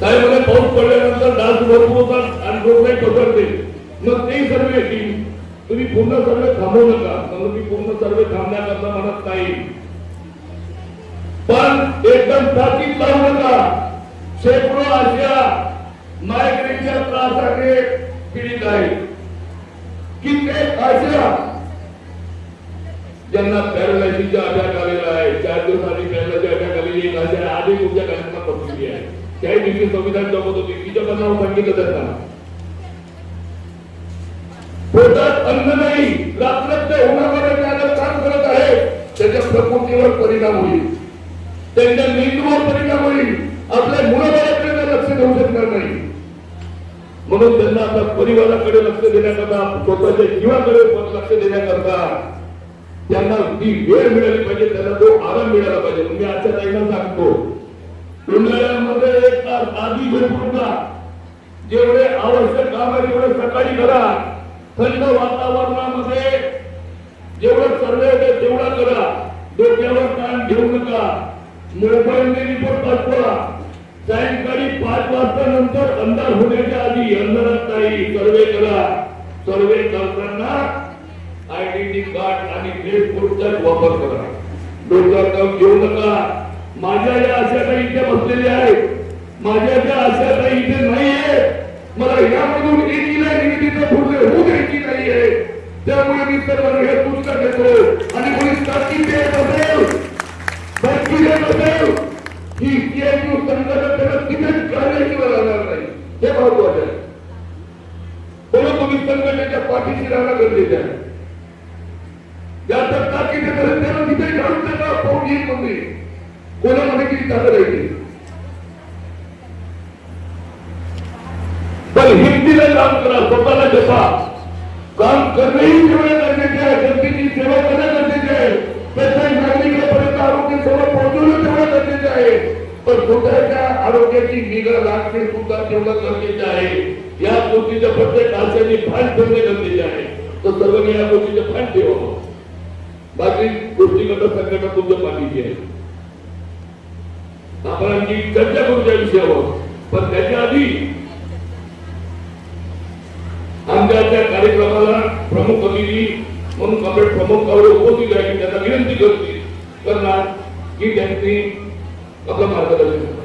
काय म्हणे पाऊस पडल्यानंतर डास होतात आणि लोक मग ते सर्व येतील. तुम्ही पूर्ण थांबवू नका. म्हणून मी पूर्ण सर्वे थांबण्याकरता म्हणत नाही. पण एकदम ताकीद लावू नका. शेकडो अशा मायग्रेनच्या त्रासाने पीडित आहेत. कित्येक अशा ज्यांना पॅरालायसिसचा अटॅक आलेला आहे. चार दिवसांनी पॅरालायसिस अटॅक आलेली एक अशा आधी तुमच्या कार्यक्रमात पडलेली आहे. त्याही दिवशी संविधान जगत होती तिच्या नाव सांगितलं त्यांना पोटात अन्न नाही रात्रभर उन्हामध्ये त्याला काम करत आहे. त्याच्या प्रकृतीवर परिणाम होईल. त्यांच्या मेंदूवर परिणाम होईल. आपल्या मुलाबाळाकडे लक्ष देऊ शकणार नाही. म्हणून त्यांना आता परिवाराकडे लक्ष देण्याकरता स्वतःच्या जीवाकडे लक्ष देण्याकरता त्यांना ती वेळ मिळाली पाहिजे त्यांना तो आराम मिळाला पाहिजे. मी आजच्या ताईला सांगतो उन्हाळ्यामध्ये एक तास आधी झोपून जा जेवढे आवश्यक काम आहे तेवढे सकाळी करा. थंड वातावरणामध्ये जेवढं सर्व होते तेवढा करा. डोक्यावर ताण घेऊ नका. मोबाईलने रिपोर्ट पाठवा. सायंकाळी पाच वाजता नंतर अंधार होण्याच्या आधी अंधारात नाही सर्वे करा. सर्वे करताना आयडेंटिटी कार्ड आणि ड्रेस कोडचा वापर करा. डोक्यावर काम घेऊ नका. माझ्या ज्या अशा काही इथे बसलेल्या आहेत माझ्या ज्या अशा काही इथे नाहीये मला यामधून एकीला निगडीचं पुढे होऊ द्यायची नाही आहे त्यामुळे मी सर्वांना हे पुस्तक घेतो आणि कोणी ताकीद देत असेल धमकी देत असेल ही सीआययू संघटना त्याला तिथेच करण्याशिवाय राहणार नाही. हे महत्वाचं आहे. म्हणून तुम्ही संघटनेच्या पाठीशी राहणं गरजेचं आहे. ज्याचं ताकीद देत असेल त्याला तिथे घालून त्याला पाहून येईल म्हणजे कोणामध्ये किती ताकद आहे ती पण हिमतीला काम करा स्वतःला जपा। काम करणंही तेवढं गरजेचे आहे जनतेची सेवा करणं गरजेचे आहे प्रत्येक नागरिकापर्यंत आरोग्य सेवा पोहोचवणं तेवढं गरजेचं आहे पण स्वतःच्या आरोग्याची निगा राखणे सुद्धा तेवढं गरजेचं आहे या गोष्टीचं प्रत्येक आशयाने भान ठेवणे गरजेचे आहे तर सर्वांनी या गोष्टीचं भान ठेवावं बाकी गोष्टीकडे संघटना तुमच्या पाठीची आहे आपण आणखी चर्चा करू त्या विषयावर पण त्याच्या आधी आमच्या त्या कार्यक्रमाला प्रमुख अतिथी म्हणून कॉम्रेड प्रमुख कावडे उपस्थित आहे त्यांना विनंती करतील करणार की त्यांनी आपलं मार्गदर्शन